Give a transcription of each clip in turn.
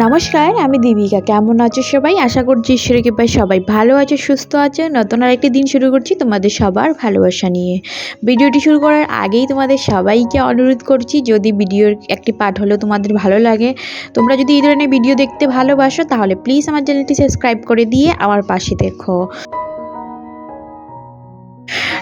নমস্কার, আমি দীপিকা। কেমন আছো সবাই? আশা করছি ঈশ্বরের কৃপায় সবাই ভালো আছে, সুস্থ আছে। নতুন আর একটি দিন শুরু করছি তোমাদের সবার ভালোবাসা নিয়ে। ভিডিওটি শুরু করার আগেই তোমাদের সবাইকে অনুরোধ করছি, যদি ভিডিওর একটি পাঠ হলেও তোমাদের ভালো লাগে, তোমরা যদি এই ধরনের ভিডিও দেখতে ভালোবাসো, তাহলে প্লিজ আমার চ্যানেলটি সাবস্ক্রাইব করে দিয়ে আমার পাশে দেখো।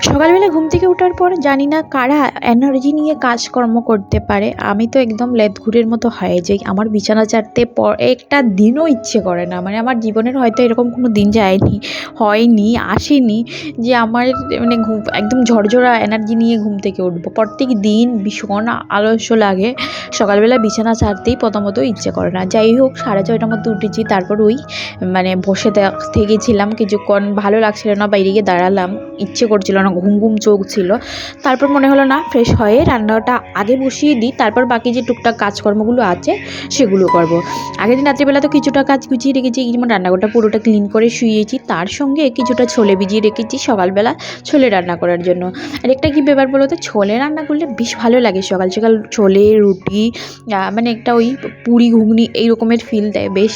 সকালবেলা ঘুম থেকে ওঠার পর জানি না কারা এনার্জি নিয়ে কাজকর্ম করতে পারে। আমি তো একদম লেদঘুরের মতো হয়ে যাই আমার বিছানা চাটতে পর একটা দিনও ইচ্ছে করে না। মানে আমার জীবনের হয়তো এরকম কোনো দিন যায়নি, হয়নি, আসেনি যে আমার মানে ঘুম, একদম ঝরঝরা এনার্জি নিয়ে ঘুম থেকে উঠবো। প্রত্যেক দিন ভীষণ আলস্য লাগে। সকালবেলা বিছানা ছাড়তেই প্রথমত ইচ্ছে করে না। যাই হোক, সাড়ে ছয়টার মধ্যে উঠেছি, তারপর ওই মানে বসে থাক- থেকেছিলাম কিছুক্ষণ ভালো লাগছিল না, বাইরে গিয়ে দাঁড়ালাম। ইচ্ছে করছিল না ঘুম ঘুম চোখ ছিল। তারপর মনে হলো, না ফ্রেশ হয়ে রান্নাটা আগে বসিয়ে দিই, তারপর বাকি যে টুকটাক কাজকর্মগুলো আছে, সেগুলো করব। আগের দিন রাত্রিবেলা তো কিছুটা কাজ গুছিয়ে রেখেছি যেমন রান্নাঘরটা পুরোটা ক্লিন করে শুয়েছি, তার সঙ্গে কিছুটা ছোলে ভিজিয়ে রেখেছি সকালবেলা ছোলে রান্না করার জন্য। আর একটা কী ব্যাপার বলো তো, ছোলে রান্না করলে বেশ ভালো লাগে, সকাল সকাল ছোলে, রুটি মানে একটা ওই পুরি, ঘুগনি, এই রকমের ফিল দেয়, বেশ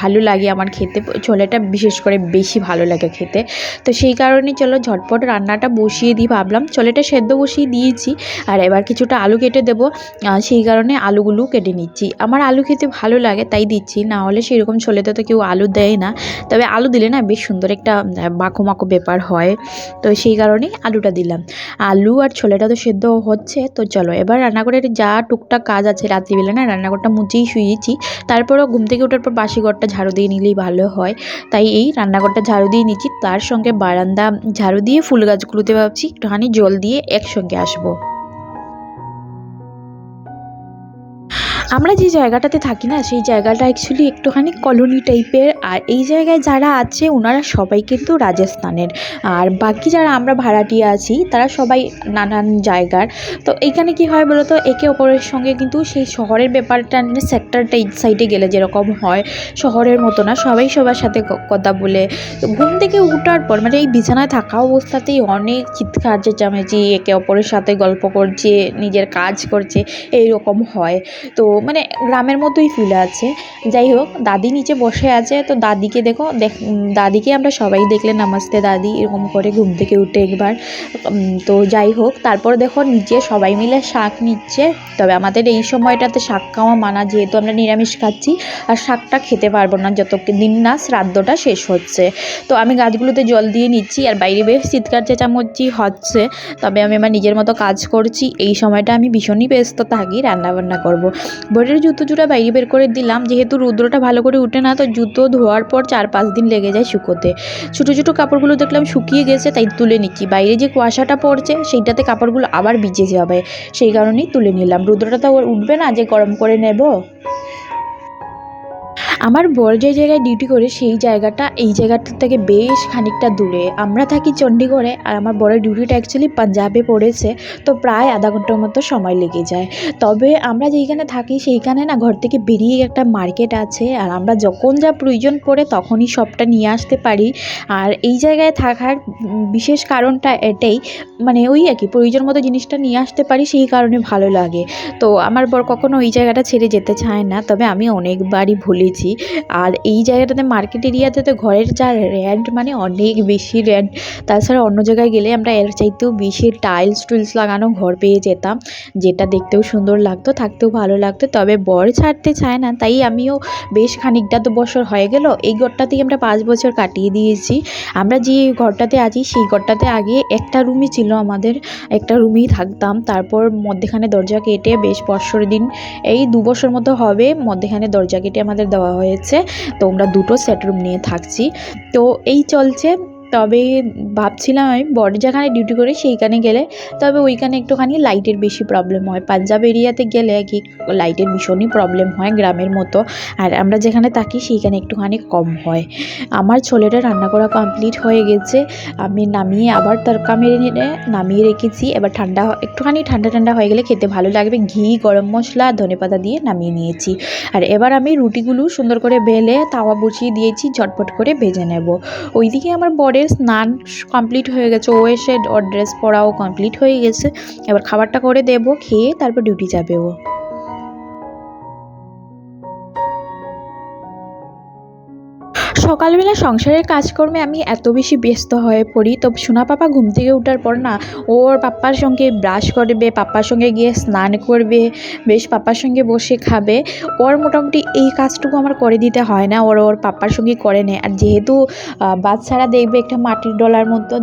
ভালো লাগে আমার খেতে, ছোলেটা বিশেষ করে বেশি ভালো লাগে খেতে। তো সেই কারণে চলো ঝটপট রান্নাটা বসিয়ে দিই ভাবলাম ছোলেটা সেদ্ধ বসিয়ে দিয়েছি। আর এবার কিছুটা আলু কেটে দেবো। সেই কারণে আলুগুলো কেটে নিচ্ছি। আমার আলু খেতে ভালো লাগে, তাই দিচ্ছি। না হলে সেরকম ছোলেতে তো কেউ আলু দেয় না। তবে আলু দিলে না বেশ সুন্দর একটা মাখো মাখো ব্যাপার হয়। তো সেই কারণেই আলুটা দিলাম। আলু আর ছোলেটা তো সেদ্ধ হচ্ছে, তো চলো এবার রান্নাঘরের যা টুকটাক কাজ আছে রাত্রিবেলা না, রান্নাঘরটা মুছেই শুয়েছি। তারপরও ঘুম থেকে ওঠার পর বাসি ঘরটা ঝাড়ু দিয়ে নিলেই ভালো হয়। তাই এই রান্নাঘরটা ঝাড়ু দিয়ে নিচ্ছি। তার সঙ্গে বারান্দা ঝাড়ু দিয়ে ফুল ভাবছি একটুখানি জল দিয়ে একসঙ্গে আসব। আমরা যে জায়গাটাতে থাকি না, সেই জায়গাটা অ্যাকচুয়ালি একটুখানি কলোনি টাইপের আর এই জায়গায় যারা আছে ওনারা সবাই কিন্তু রাজস্থানের। আর বাকি যারা আমরা ভাড়াটিয়া আছি, তারা সবাই নানান জায়গার। তো এইখানে কি হয় বলতো, একে অপরের সঙ্গে কিন্তু সেই শহরের ব্যাপারটা মানে সেক্টরটা এই সাইডে গেলে যেরকম হয়, শহরের মতো না, সবাই সবার সাথে কথা বলে। ঘুম থেকে উঠার পর মানে এই বিছানায় থাকা অবস্থাতেই অনেক চিৎকার, চেঁচামেচি, একে অপরের সাথে গল্প করছে, নিজের কাজ করছে, এইরকম হয়। তো মানে গ্রামের মতোই ফিল আছে। যাই হোক দাদি নিচে বসে আছে, তো দাদিকে দেখো, দেখ দাদিকে আমরা সবাই দেখলে নামাজতে দাদি, এরকম করে ঘুম থেকে উঠে একবার। তো যাই হোক তারপর দেখো নিচে সবাই মিলে শাক নিচ্ছে। তবে আমাদের এই সময়টাতে শাক খাওয়া মানা, যেহেতু আমরা নিরামিষ খাচ্ছি, আর শাকটা খেতে পারব না যত দিন না শ্রাদ্ধটা শেষ হচ্ছে। তো আমি গাছগুলোতে জল দিয়ে নিচ্ছি, আর বাইরে বেশ চিৎকার চেঁচামেচি হচ্ছে। তবে আমি আমার নিজের মতো কাজ করছি, এই সময়টা আমি ভীষণই ব্যস্ত থাকি রান্নাবান্না করব। বোর্ডের জুতো জুড়া বাইরে বের করে দিলাম। যেহেতু রুদ্রটা ভালো করে উঠে না, তো জুতো ধোয়ার পর চার পাঁচ দিন লেগে যায় শুকোতে। ছোটো ছোটো কাপড়গুলো দেখলাম শুকিয়ে গেছে, তাই তুলে নিচ্ছি। বাইরে যে কুয়াশাটা পড়ছে, সেইটাতে কাপড়গুলো আবার ভিজে যাবে। সেই কারণেই তুলে নিলাম। রুদ্রটা তো উঠবে না, যে গরম করে নেব। আমার বর যে জায়গায় ডিউটি করে, সেই জায়গাটা, এই জায়গাটার থেকে বেশ খানিকটা দূরে। আমরা থাকি চণ্ডীগড়ে, আর আমার বরের ডিউটিটা অ্যাকচুয়ালি পাঞ্জাবে পড়েছে, তো প্রায় আধা ঘণ্টার মতো সময় লেগে যায়। তবে আমরা যেইখানে থাকি, সেইখানে না ঘর থেকে বেরিয়ে একটা মার্কেট আছে, আর আমরা যখন যা প্রয়োজন পড়ে, তখনই সবটা নিয়ে আসতে পারি। আর এই জায়গায় থাকার বিশেষ কারণটা এটাই মানে ওই আর কি, প্রয়োজন মতো জিনিসটা নিয়ে আসতে পারি, সেই কারণে ভালো লাগে। তো আমার বর কখনো ওই জায়গাটা ছেড়ে যেতে চায় না, তবে আমি অনেকবারই ভুলেছি আর এই জায়গাটাতে মার্কেট এরিয়াতে তো ঘরের যা রেন্ট মানে অনেক বেশি রেন্ট তাছাড়া অন্য জায়গায় গেলে আমরা এর চাইতেও বেশি টাইলস টুইলস লাগানো ঘর পেয়ে যেতাম। যেটা দেখতেও সুন্দর লাগতো, থাকতেও ভালো লাগতো। তবে বর ছাড়তে চায় না, তাই আমিও বেশ খানিকটা তো বছর হয়ে গেল। এই ঘরটাতেই আমরা পাঁচ বছর কাটিয়ে দিয়েছি। আমরা যে ঘরটাতে আছি, সেই ঘরটাতে আগে একটা রুমই ছিল আমাদের। একটা রুমেই থাকতাম। তারপর মধ্যেখানে দরজা কেটে বেশ বছর দিন, এই দু বছর মতো হবে মধ্যেখানে দরজা কেটে আমাদের দেওয়া হয়েছে। তো আমরা দুটো সেট রুম নিয়ে থাকছি। তো এই চলছে তবে ভাবছিলাম আমি বড় যেখানে ডিউটি করি সেইখানে গেলে, তবে ওইখানে একটুখানি লাইটের বেশি প্রবলেম হয়। পাঞ্জাব এরিয়াতে গেলে কি লাইটের ভীষণই প্রবলেম হয় গ্রামের মতো। আর আমরা যেখানে থাকি সেইখানে একটুখানি কম হয়। আমার ছোলেটা রান্না করা কমপ্লিট হয়ে গেছে। আমি নামিয়ে আবার তরকা মেরে নিয়ে নামিয়ে রেখেছি। এবার ঠান্ডা একটুখানি ঠান্ডা ঠান্ডা হয়ে গেলে খেতে ভালো লাগবে। ঘি, গরম মশলা ধনেপাতা দিয়ে নামিয়ে নিয়েছি। আর এবার আমি রুটিগুলো সুন্দর করে বেলে তাওয়া বসিয়ে দিয়েছি, ঝটপট করে ভেজে নেব। ওইদিকে আমার বরের স্নান কমপ্লিট হয়ে গেছে। ও এসে ড্রেস পরাও কমপ্লিট হয়ে গেছে। এবার খাবারটা করে দেবো, খেয়ে তারপর ডিউটি যাবে ও। সকালবেলা সংসারের কাজকর্মে আমি এত বেশি ব্যস্ত হয়ে পড়ি, তো সোনা পাপা ঘুম থেকে ওঠার পর না, ওর পাপ্পার সঙ্গে ব্রাশ করবে, পাপ্পার সঙ্গে গিয়ে স্নান করবে, বেশ পাপ্পার সঙ্গে বসে খাবে। ওর মোটামুটি এই কাজটুকু আমার করে দিতে হয় না, ওর ওর পাপ্পার সঙ্গে করে নেয়। আর যেহেতু বাচ্চারা দেখবে একটা মাটির ডলার মতো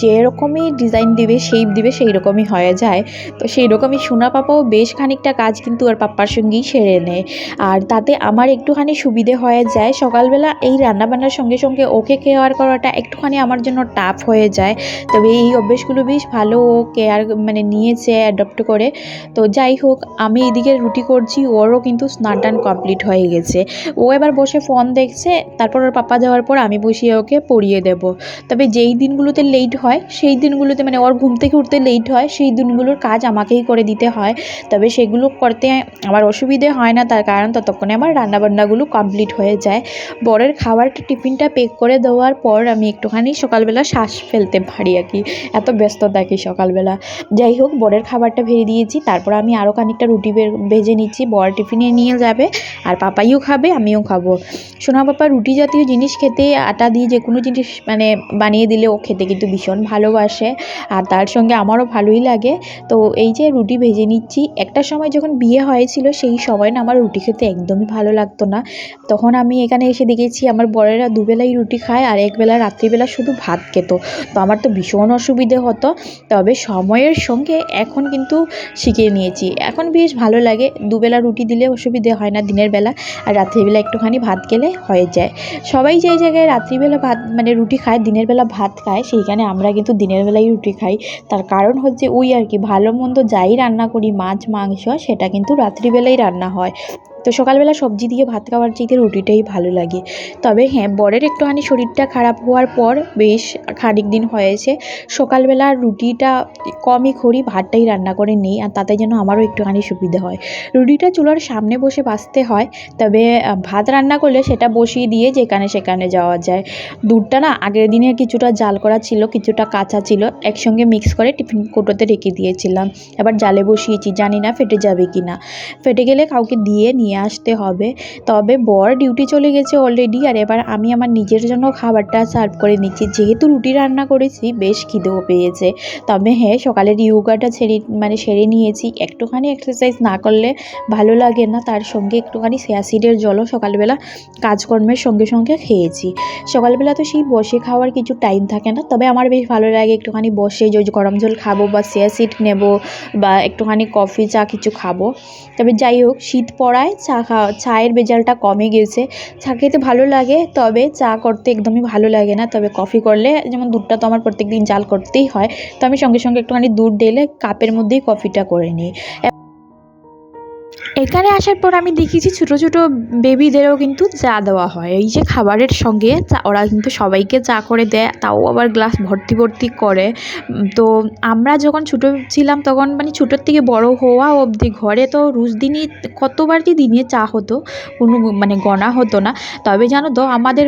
যেরকমই ডিজাইন দিবে শেপ দিবে সেই রকমই হয়ে যায়। তো সেই রকমই সোনা পাপাও বেশ খানিকটা কাজ কিন্তু ওর পাপ্পার সঙ্গেই সেরে নেয়। আর তাতে আমার একটুখানি সুবিধে হয়ে যায়, সকালবেলা এই রান্নাবান্নার সঙ্গে সঙ্গে ওকে কেয়ার করাটা একটুখানি আমার জন্য টাফ হয়ে যায়। তবে এই অভ্যেসগুলো বেশ ভালো ও কেয়ার মানে নিয়েছে অ্যাডপ্ট করে। তো যাই হোক, আমি এদিকে রুটি করছি, ওরও কিন্তু স্নান টান কমপ্লিট হয়ে গেছে। ও এবার বসে ফোন দেখছে, তারপর ওর পাপা যাওয়ার পর আমি বসিয়ে ওকে পড়িয়ে দেব। তবে যেই দিনগুলোতে লেট হয়, সেই দিনগুলোতে মানে ওর ঘুম থেকে উঠতে লেট হয়, সেই দিনগুলোর কাজ আমাকেই করে দিতে হয়। তবে সেগুলো করতে আমার অসুবিধে হয় না, তার কারণ ততক্ষণে আমার রান্নাবান্নাগুলো কমপ্লিট হয়ে যায়। বরের খাবারটা টিফিনটা পেক করে দেওয়ার পর আমি একটুখানি সকালবেলা শ্বাস ফেলতে পারি আর কি। এত ব্যস্ত থাকি সকালবেলা। যাই হোক, বরের খাবারটা ভেড়ে দিয়েছি, তারপর আমি আরও খানিকটা রুটি ভেজে নিচ্ছি, বর টিফিনে নিয়ে যাবে, আর পাপাইও খাবে, আমিও খাব। সোনা পাপা রুটি জাতীয় জিনিস খেতে আটা দিয়ে যে কোনো জিনিস মানে বানিয়ে দিলে ও খেতে কিন্তু ভীষণ ভালোবাসে আর তার সঙ্গে আমারও ভালোই লাগে। তো এই যে রুটি ভেজে নিচ্ছি, একটা সময় যখন বিয়ে হয়েছিল সেই সময় না আমার রুটি খেতে একদমই ভালো লাগতো না। তখন আমি এখানে এসে দেখেছি আমার বরেরা দুবেলাই রুটি খায় আর একবেলা রাত্রিবেলা শুধু ভাত খেত। তো আমার তো ভীষণ অসুবিধে হতো। তবে সময়ের সঙ্গে এখন কিন্তু শিখে নিয়েছি। এখন বেশ ভালো লাগে, দুবেলা রুটি দিলে অসুবিধে হয় না দিনের বেলা আর রাত্রিবেলা একটুখানি ভাত খেলে হয়ে যায়। সবাই যেই জায়গায় রাত্রিবেলা ভাত মানে রুটি খায়, দিনের বেলা ভাত খায়, সেইখানে আমরা কিন্তু দিনের বেলায় রুটি খাই। তার কারণ হচ্ছে ওই আর কি, ভালো মন্দ যাই রান্না করি, মাছ, মাংস, সেটা কিন্তু রাত্রিবেলায় রান্না হয়। তো সকালবেলা সবজি দিয়ে ভাত খাওয়ার চাইতে রুটিটাই ভালো লাগে। তবে হ্যাঁ বরের একটুখানি শরীরটা খারাপ হওয়ার পর বেশ খানিক দিন হয়েছে, সকালবেলা রুটিটা কমই করি, ভাতটাই রান্না করে নিই, আর তাতে যেন আমারও একটুখানি সুবিধে হয়। রুটিটা চুলার সামনে বসে বাছতে হয়, তবে ভাত রান্না করলে সেটা বসিয়ে দিয়ে যেখানে সেখানে যাওয়া যায়। দুধটা না আগের দিনে কিছুটা জাল করা ছিল, কিছুটা কাঁচা ছিল, একসঙ্গে মিক্স করে টিফিন কৌটোতে রেখে দিয়েছিলাম। এবার জালে বসিয়েছি, জানি না ফেটে যাবে কি না ফেটে গেলে কাউকে দিয়ে নিয়ে আসতে হবে। তবে বর ডিউটি চলে গেছে অলরেডি আর এবার আমি আমার নিজের জন্য খাবারটা সার্ভ করে নিচ্ছি। যেহেতু রুটি রান্না করেছি, বেশ খিদেও পেয়েছে। তবে হ্যাঁ সকালের ইয়োগাটা ছেড়ে মানে সেরে নিয়েছি। একটুখানি এক্সারসাইজ না করলে ভালো লাগে না। তার সঙ্গে একটুখানি সিয়াসিডের জলও সকালবেলা কাজকর্মের সঙ্গে সঙ্গে খেয়েছি। সকালবেলা তো সেই বসে খাওয়ার কিছু টাইম থাকে না। তবে আমার বেশ ভালো লাগে একটুখানি বসে যে গরম জল খাব বা সিয়াসিড নেব বা একটুখানি কফি চা কিছু খাব। তবে যাই হোক, শীত পড়ায় চা খাওয়া চায়ের বেজালটা কমে গেছে। চা খেতে ভালো লাগে, তবে চা করতে একদমই ভালো লাগে না। তবে কফি করলে, যেমন দুধটা তো আমার প্রত্যেক দিন জাল করতেই হয়, তো আমি সঙ্গে সঙ্গে একটুখানি দুধ ডেলে কাপের মধ্যেই কফিটা করে নিই। এখানে আসার পর আমি দেখেছি ছোটো ছোটো বেবিদেরও কিন্তু চা দেওয়া হয়। এই যে খাবারের সঙ্গে চা, ওরা কিন্তু সবাইকে চা করে দেয়, তাও আবার গ্লাস ভর্তি ভর্তি করে। তো আমরা যখন ছোটো ছিলাম তখন মানে ছোটোর থেকে বড় হওয়া অবধি ঘরে তো রোজ দিনই কতবার যে দিনে চা হতো, কোনো মানে গণা হতো না। তবে জানো তো, আমাদের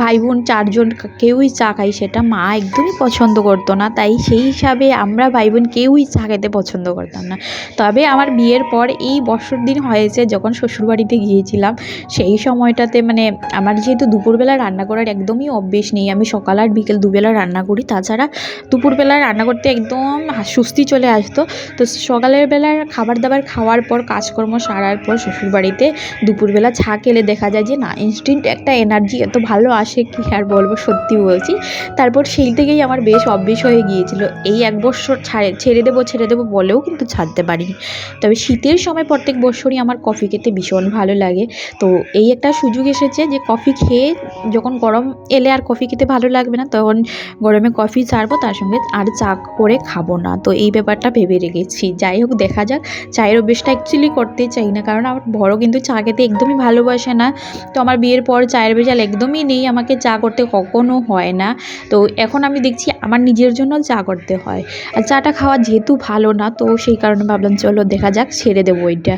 ভাই বোন চারজন কেউই চা খাই সেটা মা একদমই পছন্দ করতো না। তাই সেই হিসাবে আমরা ভাই বোন কেউই চা খেতে পছন্দ করতাম না। তবে আমার বিয়ের পর এই বছর দিন হয়েছে যখন শ্বশুরবাড়িতে গিয়েছিলাম, সেই সময়টাতে মানে আমার যেহেতু দুপুরবেলা রান্না করার একদমই অভ্যেস নেই, আমি সকাল আর বিকেল দুবেলা রান্না করি, তাছাড়া দুপুরবেলা রান্না করতে একদম সুস্তি চলে আসতো। তো সকালের বেলার খাবার দাবার খাওয়ার পর, কাজকর্ম সারার পর শ্বশুরবাড়িতে দুপুরবেলা চা খেলে দেখা যায় যে না ইনস্ট্যান্ট একটা এনার্জি এত ভালো আসে কি আর বলব, সত্যি বলছি। তারপর সেই থেকেই আমার বেশ অভ্যেস হয়ে গিয়েছিল, এই এক বছর ছাড়ে, ছেড়ে দেবো ছেড়ে দেবো বলেও কিন্তু ছাড়তে পারিনি। তবে শীতের সময় প্রত্যেক বছরই আমার কফি খেতে ভীষণ ভালো লাগে। তো এই একটা সুযোগ এসেছে যে কফি খেয়ে যখন গরম এলে আর কফি খেতে ভালো লাগবে না, তখন গরমে কফি ছাড়বো, তার সঙ্গে আর চা করে খাব না। তো এই ব্যাপারটা ভেবে রেখেছি। যাই হোক, দেখা যাক। চায়ের অভ্যেসটা অ্যাকচুয়ালি করতে চাই না, কারণ আমার বড় কিন্তু চা খেতে একদমই ভালোবাসে না। তো আমার বিয়ের পর চায়ের ভেজাল একদমই নেই, আমাকে চা করতে কখনো হয় না। তো এখন আমি দেখছি আমার নিজের জন্য চা করতে হয়। আর চাটা খাওয়া যেহেতু ভালো না, তো সেই কারণে ভাবলাম, চলো দেখা যাক, ছেড়ে দেবো এটা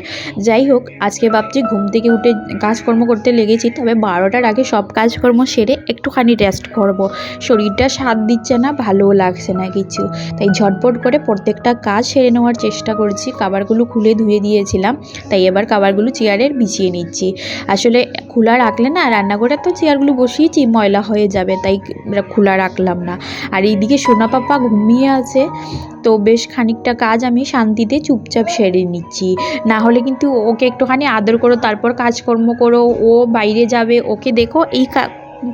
যাই হোক আজকে ভাবছি ঘুম থেকে উঠে কাজকর্ম করতে লেগেছি, তবে বারোটার আগে সব কাজকর্ম সেরে একটুখানি রেস্ট করব। শরীরটা সাথ দিচ্ছে না, ভালোও লাগছে না কিছু। তাই ঝটপট করে প্রত্যেকটা কাজ সেরে নেওয়ার চেষ্টা করছি। কাবারগুলো খুলে ধুয়ে দিয়েছিলাম, তাই এবার কাবারগুলো চেয়ারের বিছিয়ে নিচ্ছি। আসলে খোলা রাখলে না রান্নাঘরে তো চেয়ারগুলো বসিয়েছি, ময়লা হয়ে যাবে, তাই খোলা রাখলাম না। আর এইদিকে সোনা পাপা ঘুমিয়ে আছে, তো বেশ খানিকটা কাজ আমি শান্তিতে চুপচাপ সেরে নিচ্ছি। না হলে কিন্তু ওকে একটুখানি আদর করো, তারপর কাজকর্ম করো, ও বাইরে যাবে, ওকে দেখো, এই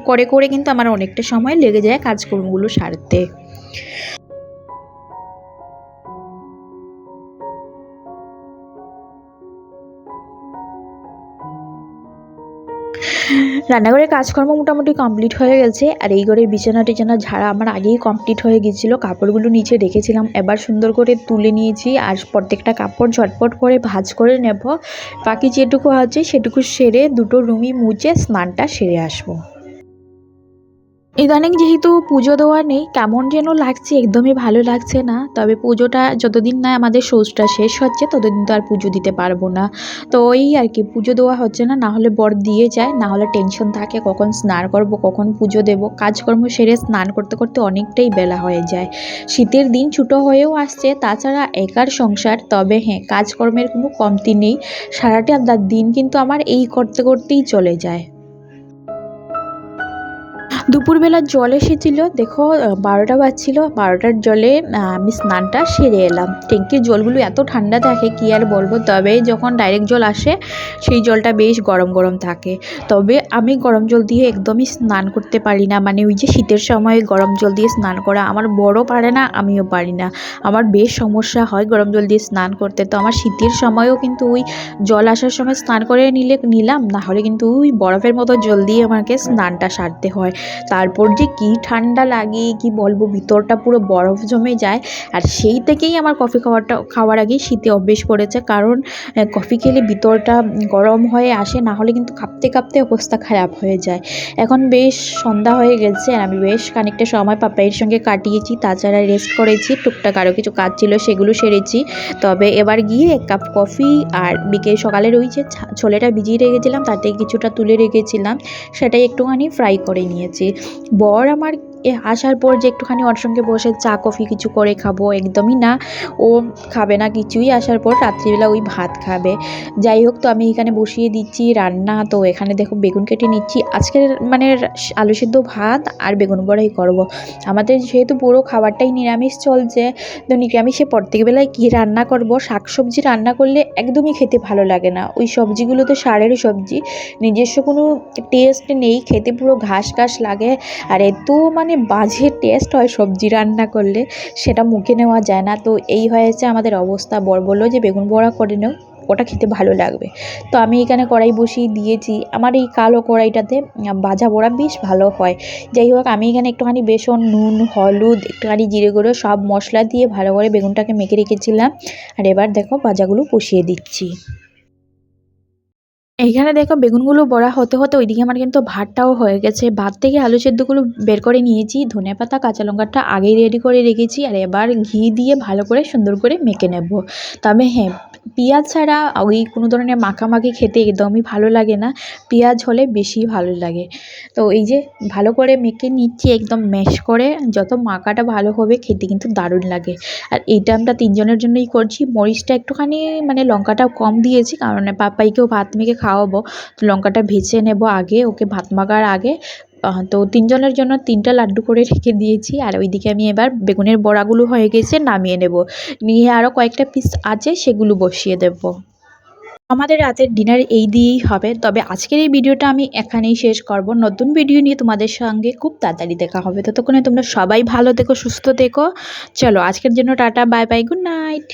করে করে কিন্তু আমার অনেকটা সময় লেগে যায় কাজকর্মগুলো সারতে। রান্নাঘরের কাজকর্ম মোটামুটি কমপ্লিট হয়ে গেছে, আর এই ঘরের বিছানা টিছানা ঝাড়া আমার আগেই কমপ্লিট হয়ে গিয়েছিল। কাপড়গুলো নিচে রেখেছিলাম, এবার সুন্দর করে তুলে নিয়েছি, আর প্রত্যেকটা কাপড় ঝটপট করে ভাজ করে নেব। বাকি যেটুকু আছে সেটুকু সেরে দুটো রুমি মুছে স্নানটা সেরে আসব। ইদানিং যেহেতু পুজো দেওয়া নেই, কেমন যেন লাগছে, একদমই ভালো লাগছে না। তবে পুজোটা যতদিন না আমাদের সোজটা শেষ হচ্ছে, ততদিন তো আর পুজো দিতে পারব না। তো ওই আর কি, পুজো দেওয়া হচ্ছে না না হলে বর দিয়ে যায় না হলে টেনশন থাকে, কখন স্নান করব, কখন পুজো দেব। কাজকর্ম সেরে স্নান করতে করতে অনেকটাই বেলা হয়ে যায়। শীতের দিন ছোটো হয়েও আসছে, তাছাড়া একার সংসার, তবে হ্যাঁ কাজকর্মের কোনো কমতি নেই। সারাটা দিন কিন্তু আমার এই করতে করতেই চলে যায়। দুপুরবেলা জল এসেছিল। দেখো বারোটা বাজছিল। বারোটার জলে আমি স্নানটা সেরে এলাম। ট্যাঙ্কির জলগুলো এত ঠান্ডা থাকে, কি আর বলব? তবে যখন ডাইরেক্ট জল আসে, সেই জলটা বেশ গরম গরম থাকে। তবে আমি গরম জল দিয়ে একদমই স্নান করতে পারি না। মানে ওই যে শীতের সময় গরম জল দিয়ে স্নান করা আমার বড় পারে না, আমিও পারি না। আমার বেশ সমস্যা হয় গরম জল দিয়ে স্নান করতে। তো আমার শীতের সময়ও কিন্তু ওই জল আসার সময় স্নান করে নিলে, নিলাম। না হলে কিন্তু ওই বরফের মতো জল দিয়ে আমাকে স্নানটা সারতে হয়। তারপর যে কি ঠান্ডা লাগে, কি বলব, ভিতরটা পুরো বরফ জমে যায়। আর সেই থেকেই আমার কফি খাওয়াটা, খাওয়ার আগেই শীতে অভ্যেস পড়েছে কারণ কফি খেলে ভিতরটা গরম হয়ে আসে, না হলে কিন্তু কাঁপতে কাঁপতে অবস্থা খারাপ হয়ে যায়। এখন বেশ সন্ধ্যা হয়ে গেছে, আর আমি বেশ খানিকটা সময় পাপাইয়ের সঙ্গে কাটিয়েছি, তাছাড়া রেস্ট করেছি। টুকটাক আরও কিছু কাজ ছিল, সেগুলো সেরেছি। তবে এবার গিয়ে এক কাপ কফি আর বিকেল সকালের ওই যে ছোলেটা ভিজিয়ে রেখেছিলাম, তাতে কিছুটা তুলে রেখেছিলাম। সেটাই একটুখানি ফ্রাই করে নিয়েছি। বর আমার এ আসার পর যে একটুখানি ওর সঙ্গে বসে চা, কফি কিছু করে খাব, একদমই না। ও খাবে না কিছুই। আসার পর রাত্রিবেলা ওই ভাত খাবে। যাই হোক, তো আমি এখানে বসিয়ে দিচ্ছি রান্না। তো এখানে দেখো বেগুন কেটে নিচ্ছি। আজকের মানে আলু সিদ্ধ ভাত আর বেগুন বড়াই করব। আমাদের যেহেতু পুরো খাবারটাই নিরামিষ চলছে, তো নিরামিষে প্রত্যেক বেলায় কী রান্না করব? শাকসবজি রান্না করলে একদমই খেতে ভালো লাগে না। ওই সবজিগুলো তো সারের সবজি। নিজস্ব কোনো টেস্ট নেই। খেতে পুরো ঘাস ঘাস লাগে। আর এত মানে বাজে টেস্ট হয় সবজি রান্না করলে, সেটা মুখে নেওয়া যায় না। তো এই হয়েছে আমাদের অবস্থা। বর বলল যে, বেগুন বড়া করে নেও, ওটা খেতে ভালো লাগবে। তো আমি এখানে কড়াই বসিয়ে দিয়েছি। আমার এই কালো কড়াইটাতে ভাজা বড়া বেশ ভালো হয়। যাই হোক, আমি এখানে একটুখানি বেসন, নুন, হলুদ, একটুখানি জিরে গুঁড়ো, সব মশলা দিয়ে ভালো করে বেগুনটাকে মেখে রেখেছিলাম। আর এবার দেখো ভাজাগুলো বসিয়ে দিচ্ছি। এইখানে দেখো বেগুনগুলো বড়া হতে হতে ওইদিকে আমার কিন্তু ভাতটাও হয়ে গেছে। ভাত থেকে আলু সেদ্ধগুলো বের করে নিয়েছি, ধনে পাতা, কাঁচা লঙ্কাটা আগেই রেডি করে রেখেছি আর এবার ঘি দিয়ে ভালো করে সুন্দর করে মেখে নেব। তবে হ্যাঁ পেঁয়াজ ছাড়া ওই কোনো ধরনের মাখামাখি খেতে একদমই ভালো লাগে না। পেঁয়াজ হলে বেশি ভালো লাগে। তো এই যে ভালো করে মেখে নিচ্ছি একদম ম্যাশ করে, যত মাখাটা ভালো হবে খেতে কিন্তু দারুণ লাগে। আর এইটা আমরা তিনজনের জন্যই করছি। মরিচটা একটুখানি মানে লঙ্কাটা কম দিয়েছি, কারণ পাপাইকেও ভাত মেখে খাওয়াবো। তো লঙ্কাটা ভেজে নেব আগে, ওকে ভাত মাখার আগে। তো তিনজনের জন্য তিনটা লাড্ডু করে রেখে দিয়েছি। আর ওইদিকে আমি এবার বেগুনের বড়াগুলো হয়ে গেছে, নামিয়ে নেব। নিয়ে আরও কয়েকটা পিস আছে, সেগুলো বসিয়ে দেবো। আমাদের রাতের ডিনার এই দিয়েই হবে। তবে আজকের এই ভিডিওটা আমি এখানেই শেষ করব। নতুন ভিডিও নিয়ে তোমাদের সঙ্গে খুব তাড়াতাড়ি দেখা হবে। ততক্ষণে তোমরা সবাই ভালো থেকো, সুস্থ থেকো। চলো, আজকের জন্য tata bye bye good night